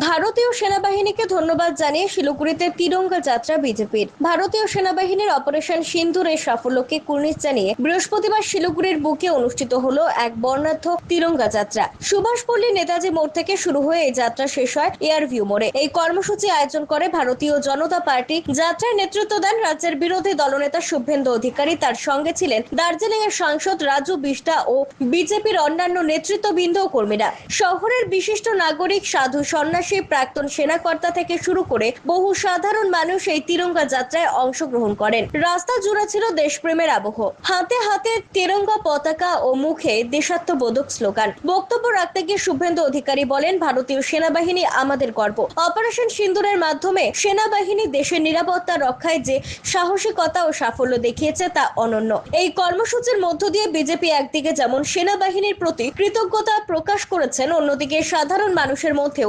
ভারতীয় সেনাবাহিনীকে ধন্যবাদ জানিয়ে শিলিগুড়িতে তিরঙ্গা যাত্রা বিজেপির। ভারতীয় সেনাবাহিনীর অপারেশন সিন্ধুরের সাফল্যকে কুর্নিশ জানিয়ে বৃহস্পতিবার শিলিগুড়ির বুকে অনুষ্ঠিত হলো এক বর্ণাঢ্য তিরঙ্গা যাত্রা। সুভাষপল্লী নেতাজি মোড় থেকে শুরু হয়ে এই যাত্রা শেষ হয় এয়ার ভিউ মোড়ে। এই কর্মসূচি আয়োজন করে ভারতীয় জনতা পার্টি। যাত্রায় নেতৃত্ব দেন রাজ্যের বিরোধী দলনেতা শুভেন্দু অধিকারী। তার সঙ্গে ছিলেন দার্জিলিং এর সাংসদ রাজু বিষ্টা ও বিজেপির অন্যান্য নেতৃত্ববৃন্দ কর্মীরা। শহরের বিশিষ্ট নাগরিক, সাধু সন্ন্যাসী প্রাক্তন সেনাকর্তা থেকে শুরু করে বহু সাধারণ মানুষ এই তিরঙ্গা যাত্রায় অংশগ্রহণ করেন। রাস্তা জুড়ে ছিল দেশপ্রেমের আবহ। হাতে হাতে তিরঙ্গা পতাকা ও মুখে দেশাত্মবোধক স্লোগান। বক্তব্য রাখতে গিয়ে শুভেন্দু অধিকারী বলেন, ভারতীয় সেনাবাহিনী আমাদের গর্ব। অপারেশন সিন্দুরের মাধ্যমে সেনাবাহিনী দেশের নিরাপত্তা রক্ষায় যে সাহসিকতা ও সাফল্য দেখিয়েছে তা অনন্য। এই কর্মসূচির মধ্য দিয়ে বিজেপি একদিকে যেমন সেনাবাহিনীর প্রতি কৃতজ্ঞতা প্রকাশ করেছেন, অন্যদিকে সাধারণ মানুষের মধ্যেও